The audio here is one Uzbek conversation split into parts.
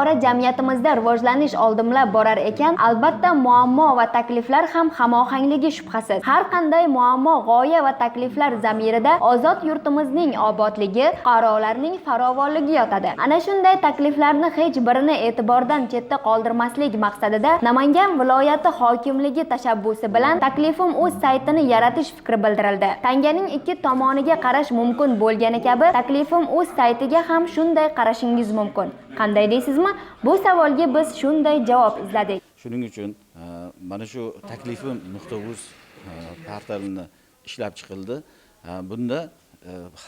bora jamiyatimizda rivojlanish oldimlab borar ekan albatta muammo va takliflar ham hamohangligi shubhasiz. Har qanday muammo g'oya va takliflar zamirida ozod yurtimizning obodligi fuqarolarning farovonligi yotadi. Ana shunday takliflarni hech birini e'tibordan chetda qoldirmaslik maqsadida namangan viloyati hokimligi tashabbusi bilan taklifim o'z saytini yaratish fikri bildirildi. Tanganing ikki tomoniga qarash mumkin bo'lgani kabi taklifim o'z saytiga ham shunday qarashingiz mumkin. Qanday deysizmi? Bu savolga biz shunday javob izladik. Shuning uchun e, mana shu taklifim nuqta uz e, portalini ishlab chiqildi. E, bunda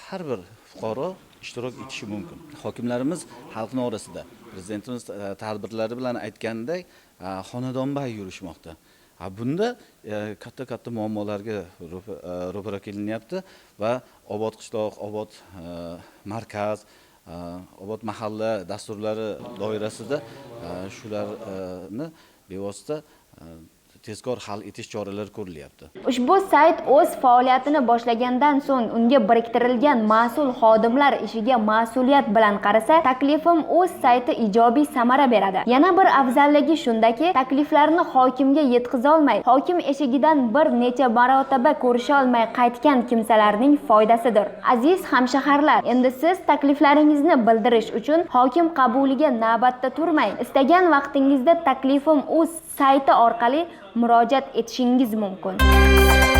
har bir fuqaro ishtirok etishi mumkin. Hokimlarimiz xalqni orasida prezidentimiz tadbirlari bilan aytganidek xonadonbay yurishmoqda. Bunda katta katta muammolarga ro'para kelinyapti va obod qishloq obod markaz obod mahalla dasturlari doirasida e, shularni bevosita tezkor hal etish choralari ko'rilyapti Ushbu sayt o'z faoliyatini boshlagandan so'ng unga biriktirilgan mas'ul xodimlar ishiga mas'uliyat bilan qarasa, taklifim o'z sayti ijobiy samara beradi. Yana bir afzalligi shundaki, takliflarni hokimga yetkazolmay, hokim eshigidan bir necha marotaba ko'risholmay qaytgan kimsalarning foydasidir. Aziz hamshaharlar, endi siz takliflaringizni bildirish uchun hokim qabuliga navbatda turmang istagan vaqtingizda taklifim o'z sayti orqali murojaat etishingiz mumkin.